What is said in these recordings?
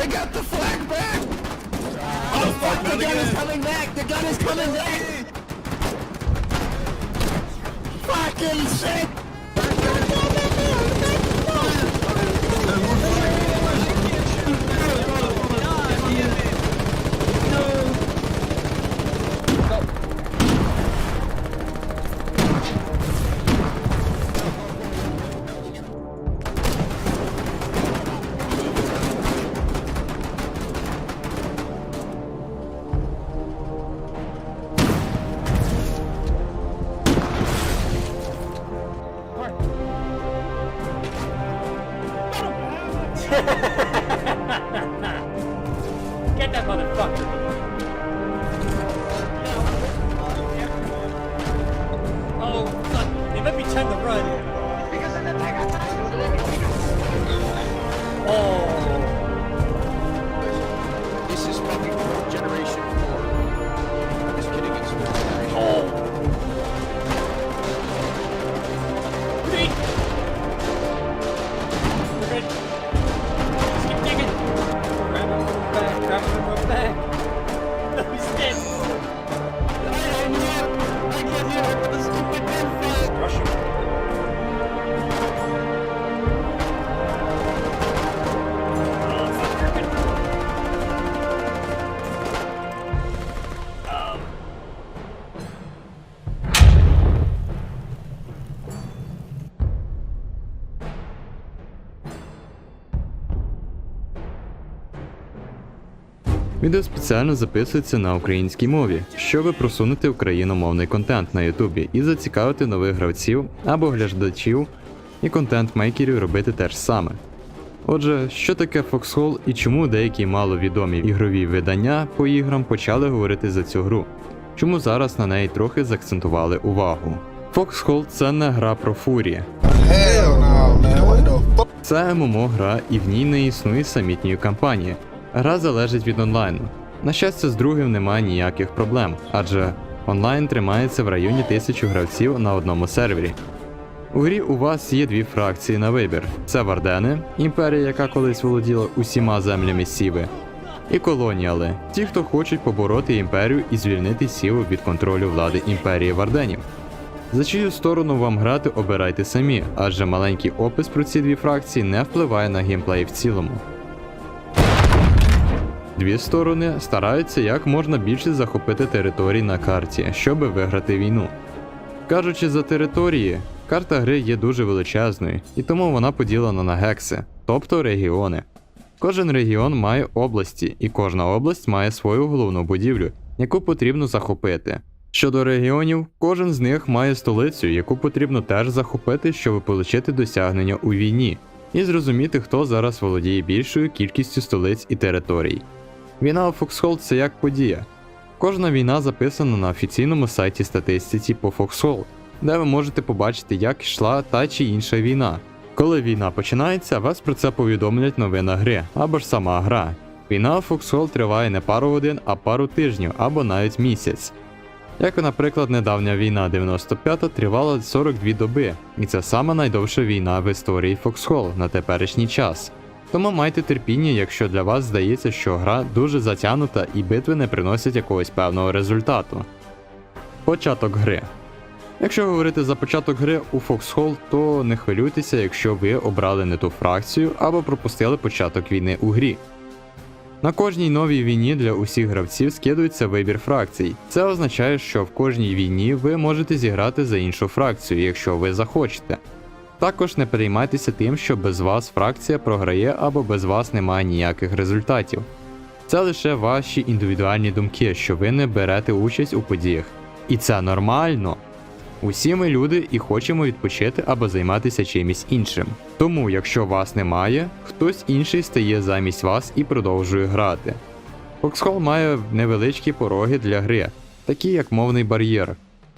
They got the flag back! Oh fuck, the gun is coming back! The gun is coming back! Fucking shit! Generation Відео спеціально записується на українській мові, щоб просунути україномовний контент на Ютубі і зацікавити нових гравців або глядачів і контент-мейкерів робити те ж саме. Отже, що таке Foxhole і чому деякі маловідомі ігрові видання по іграм почали говорити за цю гру? Чому зараз на неї трохи заакцентували увагу? Foxhole це не гра про фурі, це ММО гра і в ній не існує самітньої кампанії. Гра залежить від онлайну. На щастя, з другим немає ніяких проблем, адже онлайн тримається в районі тисячі гравців на одному сервері. У грі у вас є дві фракції на вибір: це Вардени, імперія, яка колись володіла усіма землями Сіви, і колоніали, ті, хто хочуть побороти імперію і звільнити Сіву від контролю влади імперії Варденів. За чию сторону вам грати, обирайте самі, адже маленький опис про ці дві фракції не впливає на геймплей в цілому. Дві сторони стараються як можна більше захопити територій на карті, щоби виграти війну. Кажучи за території, карта гри є дуже величезною, і тому вона поділена на гекси, тобто регіони. Кожен регіон має області, і кожна область має свою головну будівлю, яку потрібно захопити. Щодо регіонів, кожен з них має столицю, яку потрібно теж захопити, щоб отримати досягнення у війні, і зрозуміти, хто зараз володіє більшою кількістю столиць і територій. Війна у Foxhole це як подія. Кожна війна записана на офіційному сайті статистиці по Foxhole, де ви можете побачити, як йшла та чи інша війна. Коли війна починається, вас про це повідомлять новина гри або ж сама гра. Війна у Foxhole триває не пару годин, а пару тижнів або навіть місяць. Як, наприклад, недавня війна 95 тривала 42 доби, і це сама найдовша війна в історії Foxhole на теперішній час. Тому майте терпіння, якщо для вас здається, що гра дуже затягнута і битви не приносять якогось певного результату. Початок гри. Якщо говорити за початок гри у Foxhole, то не хвилюйтеся, якщо ви обрали не ту фракцію або пропустили початок війни у грі. На кожній новій війні для усіх гравців скидується вибір фракцій. Це означає, що в кожній війні ви можете зіграти за іншу фракцію, якщо ви захочете. Також не переймайтеся тим, що без вас фракція програє або без вас немає ніяких результатів. Це лише ваші індивідуальні думки, що ви не берете участь у подіях. І це нормально. Усі ми люди і хочемо відпочити або займатися чимось іншим. Тому, якщо вас немає, хтось інший стає замість вас і продовжує грати. Foxhole має невеличкі пороги для гри, такі як мовний бар'єр.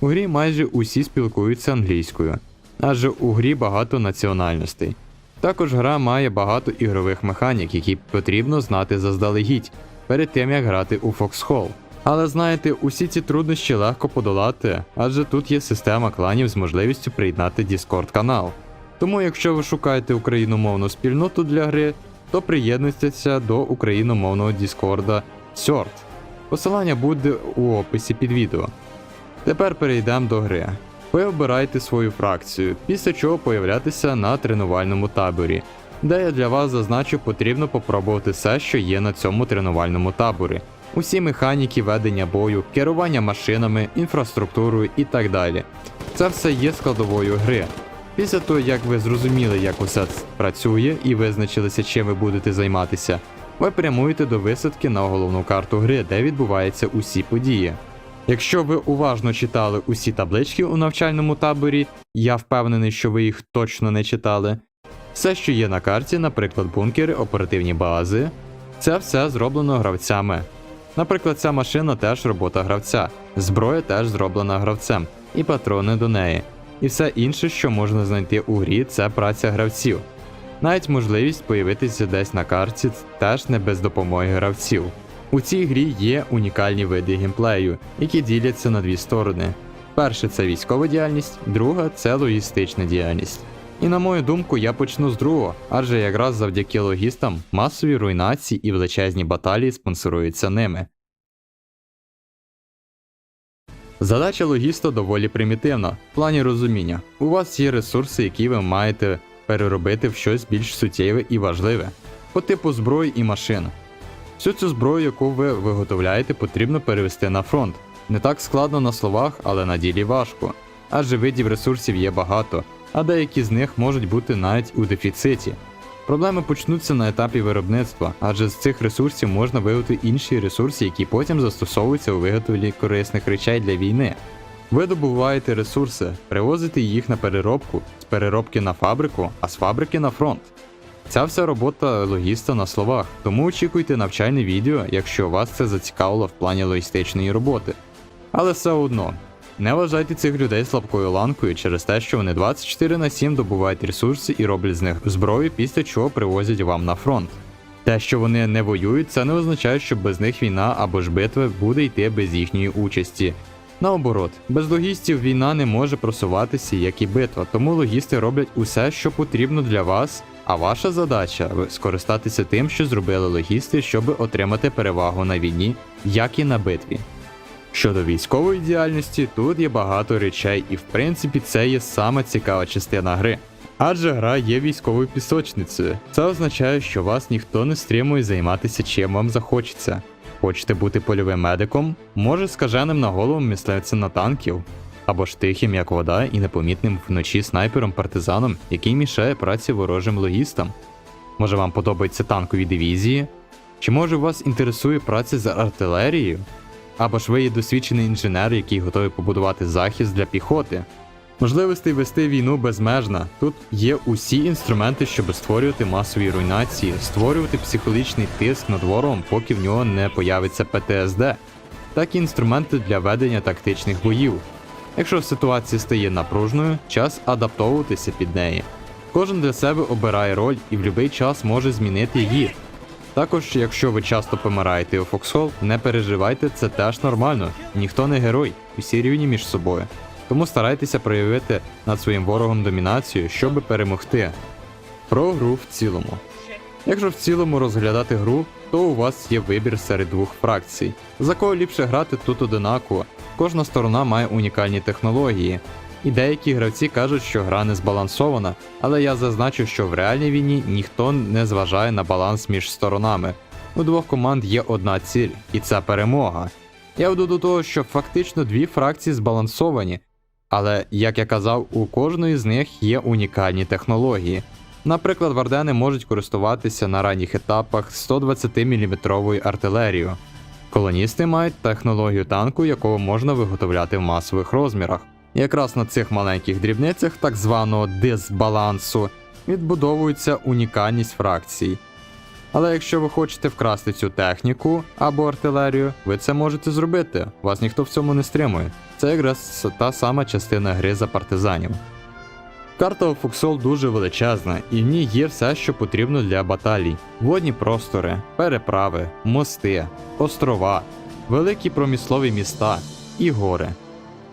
У грі майже усі спілкуються англійською, адже у грі багато національностей. Також гра має багато ігрових механік, які потрібно знати заздалегідь перед тим як грати у Foxhole. Але знаєте, усі ці труднощі легко подолати, адже тут є система кланів з можливістю приєднати Discord канал. Тому, якщо ви шукаєте україномовну спільноту для гри, то приєднуйтеся до україномовного Діскорда Сьорт. Посилання буде у описі під відео. Тепер перейдемо до гри. Ви обираєте свою фракцію, після чого появлятися на тренувальному таборі, де я для вас зазначу, потрібно попробувати все, що є на цьому тренувальному таборі. Усі механіки ведення бою, керування машинами, інфраструктурою і так далі. Це все є складовою гри. Після того, як ви зрозуміли, як усе працює і визначилися, чим ви будете займатися, ви прямуєте до висадки на головну карту гри, де відбуваються усі події. Якщо ви уважно читали усі таблички у навчальному таборі, я впевнений, що ви їх точно не читали. Все, що є на карті, наприклад, бункери, оперативні бази, це все зроблено гравцями. Наприклад, ця машина теж робота гравця, зброя теж зроблена гравцем, і патрони до неї. І все інше, що можна знайти у грі, це праця гравців. Навіть можливість появитися десь на карті теж не без допомоги гравців. У цій грі є унікальні види геймплею, які діляться на дві сторони. Перше це військова діяльність, друга це логістична діяльність. І на мою думку, я почну з другого, адже якраз завдяки логістам масові руйнації і величезні баталії спонсоруються ними. Задача логіста доволі примітивна в плані розуміння. У вас є ресурси, які ви маєте переробити в щось більш суттєве і важливе, по типу зброї і машин. Всю цю зброю, яку ви виготовляєте, потрібно перевести на фронт. Не так складно на словах, але на ділі важко. Адже видів ресурсів є багато, а деякі з них можуть бути навіть у дефіциті. Проблеми почнуться на етапі виробництва, адже з цих ресурсів можна виготовити інші ресурси, які потім застосовуються у виготовленні корисних речей для війни. Ви добуваєте ресурси, привозите їх на переробку, з переробки на фабрику, а з фабрики на фронт. Ця вся робота логіста на словах, тому очікуйте навчальне відео, якщо вас це зацікавило в плані логістичної роботи. Але все одно, не вважайте цих людей слабкою ланкою через те, що вони 24 на 7 добувають ресурси і роблять з них зброю, після чого привозять вам на фронт. Те, що вони не воюють, це не означає, що без них війна або ж битва буде йти без їхньої участі. Наоборот, без логістів війна не може просуватися, як і битва, тому логісти роблять усе, що потрібно для вас, а ваша задача скористатися тим, що зробили логісти, щоб отримати перевагу на війні, як і на битві. Щодо військової діяльності, тут є багато речей, і в принципі це є саме цікава частина гри. Адже гра є військовою пісочницею. Це означає, що вас ніхто не стримує займатися чим вам захочеться. Хочете бути польовим медиком? Може скаженим на голову мисливцем на танків, або ж тихим, як вода, і непомітним вночі снайпером-партизаном, який мішає праці ворожим логістам. Може вам подобаються танкові дивізії? Чи може вас інтересує праця з артилерією? Або ж ви є досвідчений інженер, який готовий побудувати захист для піхоти. Можливостей вести війну безмежна. Тут є усі інструменти, щоб створювати масові руйнації, створювати психологічний тиск над ворогом, поки в нього не появиться ПТСД, так і інструменти для ведення тактичних боїв. Якщо ситуація стає напружною, час адаптовуватися під неї. Кожен для себе обирає роль і в будь-який час може змінити її. Також, якщо ви часто помираєте у Фоксхол, не переживайте, це теж нормально. Ніхто не герой, усі рівні між собою. Тому старайтеся проявити над своїм ворогом домінацію, щоб перемогти. Про гру в цілому. Якщо в цілому розглядати гру, то у вас є вибір серед двох фракцій. За кого ліпше грати тут одинаково. Кожна сторона має унікальні технології. І деякі гравці кажуть, що гра не збалансована, але я зазначу, що в реальній війні ніхто не зважає на баланс між сторонами. У двох команд є одна ціль, і це перемога. Я веду до того, що фактично дві фракції збалансовані, але, як я казав, у кожної з них є унікальні технології. Наприклад, вардени можуть користуватися на ранніх етапах 120-мм артилерією. Колоністи мають технологію танку, якого можна виготовляти в масових розмірах. Якраз на цих маленьких дрібницях так званого дисбалансу відбудовується унікальність фракцій. Але якщо ви хочете вкрасти цю техніку або артилерію, ви це можете зробити. Вас ніхто в цьому не стримує. Це якраз та сама частина гри за партизанів. Карта Фоксол дуже величезна, і в ній є все, що потрібно для баталій: водні простори, переправи, мости, острова, великі промислові міста і гори.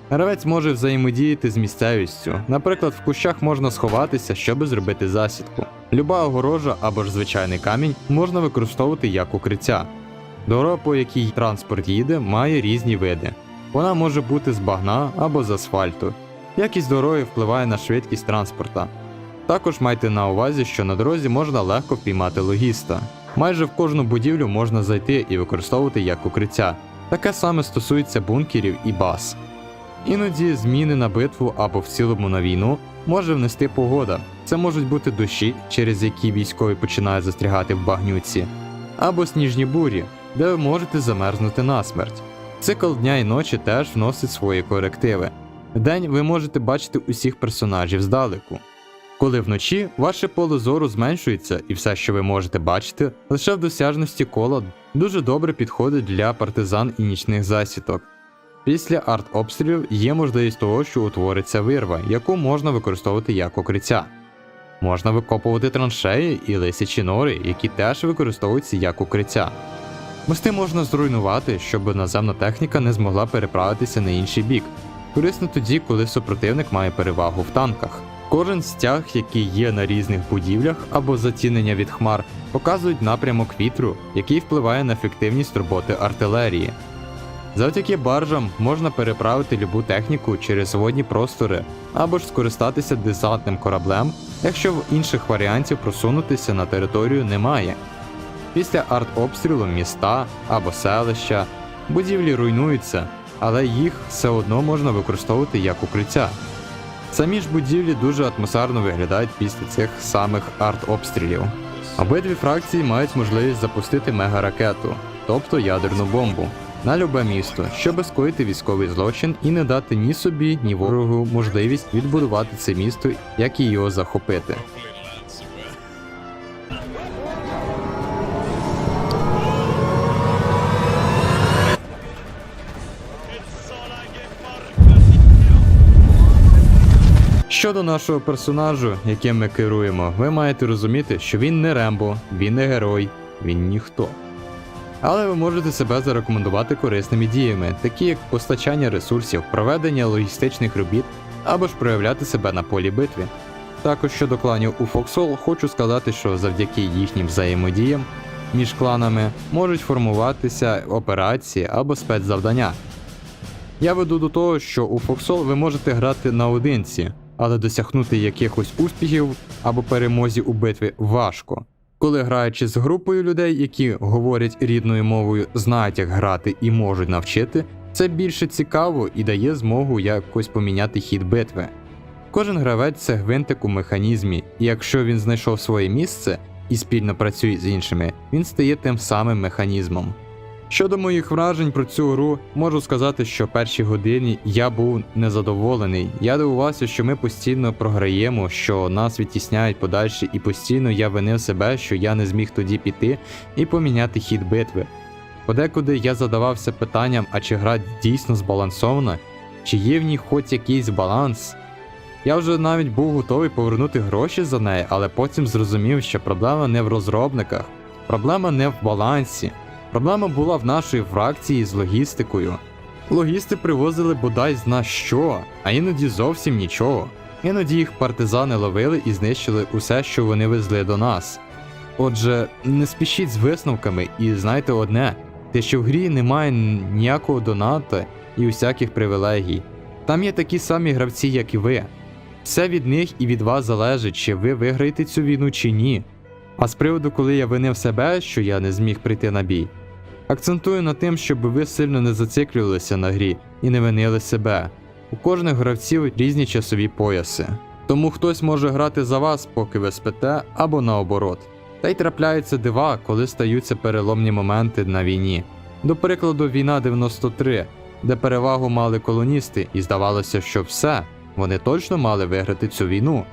Гравець може взаємодіяти з місцевістю. Наприклад, в кущах можна сховатися, щоб зробити засідку. Люба огорожа або ж звичайний камінь можна використовувати як укриття. Дорога, по якій транспорт їде, має різні види. Вона може бути з багна або з асфальту. Якість дороги впливає на швидкість транспорта. Також майте на увазі, що на дорозі можна легко впіймати логіста. Майже в кожну будівлю можна зайти і використовувати як укриття. Таке саме стосується бункерів і баз. Іноді зміни на битву або в цілому на війну може внести погода. Це можуть бути дощі, через які військові починають застрягати в багнюці, або сніжні бурі, де ви можете замерзнути насмерть. Цикл дня і ночі теж вносить свої корективи. Вдень ви можете бачити усіх персонажів здалеку. Коли вночі ваше поле зору зменшується, і все, що ви можете бачити, лише в досяжності кола дуже добре підходить для партизан і нічних засідок. Після арт-обстрілів є можливість того, що утвориться вирва, яку можна використовувати як укриття. Можна викопувати траншеї і лисячі нори, які теж використовуються як укриття. Мости можна зруйнувати, щоб наземна техніка не змогла переправитися на інший бік. Корисно тоді, коли супротивник має перевагу в танках. Кожен стяг, який є на різних будівлях або затінення від хмар, показують напрямок вітру, який впливає на ефективність роботи артилерії. Завдяки баржам можна переправити любу техніку через водні простори або ж скористатися десантним кораблем, якщо в інших варіантів просунутися на територію немає. Після артобстрілу міста або селища будівлі руйнуються, але їх все одно можна використовувати як укриття. Самі ж будівлі дуже атмосферно виглядають після цих самих артобстрілів. Обидві фракції мають можливість запустити мегаракету, тобто ядерну бомбу, на любе місто, щоб скоїти військовий злочин і не дати ні собі, ні ворогу можливість відбудувати це місто, як і його захопити. Щодо нашого персонажу, яким ми керуємо, ви маєте розуміти, що він не Рембо, він не герой, він ніхто. Але ви можете себе зарекомендувати корисними діями, такі як постачання ресурсів, проведення логістичних робіт або ж проявляти себе на полі битви. Також щодо кланів у Foxhole, хочу сказати, що завдяки їхнім взаємодіям між кланами можуть формуватися операції або спецзавдання. Я веду до того, що у Foxhole ви можете грати наодинці, але досягнути якихось успіхів або перемозі у битві важко. Коли граючи з групою людей, які говорять рідною мовою, знають, як грати і можуть навчити, це більше цікаво і дає змогу якось поміняти хід битви. Кожен гравець це гвинтик у механізмі, і якщо він знайшов своє місце і спільно працює з іншими, він стає тим самим механізмом. Щодо моїх вражень про цю гру, можу сказати, що перші годині я був незадоволений. Я дивувався, що ми постійно програємо, що нас відтісняють подальше, і постійно я винив себе, що я не зміг тоді піти і поміняти хід битви. Подекуди я задавався питанням, а чи гра дійсно збалансована, чи є в ній хоч якийсь баланс. Я вже навіть був готовий повернути гроші за неї, але потім зрозумів, що проблема не в розробниках, проблема не в балансі. Проблема була в нашій фракції з логістикою. Логісти привозили бодай зна що, а іноді зовсім нічого. Іноді їх партизани ловили і знищили усе, що вони везли до нас. Отже, не спішіть з висновками і знайте одне: те, що в грі немає ніякого доната і усяких привілегій. Там є такі самі гравці, як і ви. Все від них і від вас залежить, чи ви виграєте цю війну чи ні. А з приводу, коли я винив себе, що я не зміг прийти на бій, акцентую на тим, щоб ви сильно не зациклювалися на грі і не винили себе. У кожних гравців різні часові пояси. Тому хтось може грати за вас, поки ви спите, або наоборот. Та й трапляються дива, коли стаються переломні моменти на війні. До прикладу, війна 93, де перевагу мали колоністи, і здавалося, що все, вони точно мали виграти цю війну.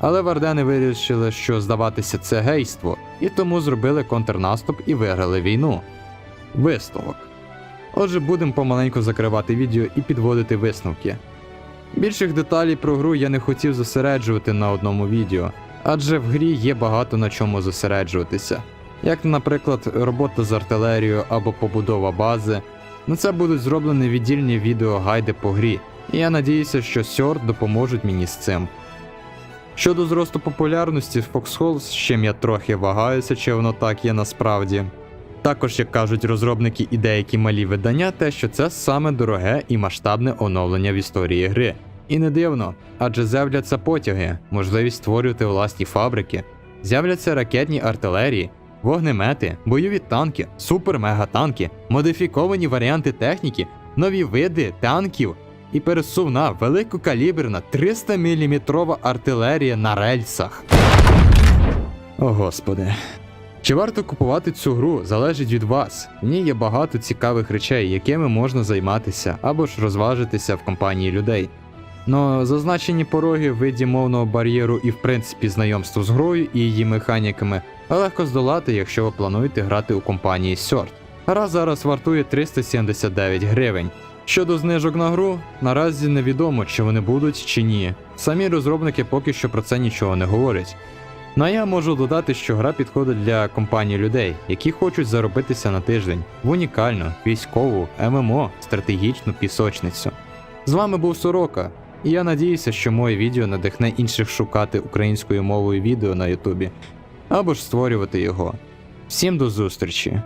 Але вардени вирішили, що здаватися це гейство, і тому зробили контрнаступ і виграли війну. Висновок. Отже, будемо помаленьку закривати відео і підводити висновки. Більших деталей про гру я не хотів зосереджувати на одному відео, адже в грі є багато на чому зосереджуватися, як, наприклад, робота з артилерією або побудова бази. На це будуть зроблені віддільні відео гайди по грі, і я надіюся, що Сьорд допоможуть мені з цим. Щодо зросту популярності Foxhole, з чим я трохи вагаюся, чи воно так є насправді. Також, як кажуть розробники і деякі малі видання, те, що це саме дороге і масштабне оновлення в історії гри. І не дивно, адже з'являться потяги, можливість створювати власні фабрики, з'являться ракетні артилерії, вогнемети, бойові танки, супер-мегатанки, модифіковані варіанти техніки, нові види танків і пересувна великокаліберна 300 мм артилерія на рельсах. О господи. Чи варто купувати цю гру залежить від вас. В ній є багато цікавих речей, якими можна займатися або ж розважитися в компанії людей. Но зазначені пороги в виді мовного бар'єру і в принципі знайомство з грою і її механіками легко здолати, якщо ви плануєте грати у компанії Сьорт. Гра зараз вартує 379 гривень. Щодо знижок на гру, наразі невідомо, чи вони будуть чи ні. Самі розробники поки що про це нічого не говорять. Ну а я можу додати, що гра підходить для компанії людей, які хочуть заробитися на тиждень в унікальну, військову, ММО, стратегічну пісочницю. З вами був Сорока, і я надіюся, що моє відео надихне інших шукати українською мовою відео на Ютубі або ж створювати його. Всім до зустрічі!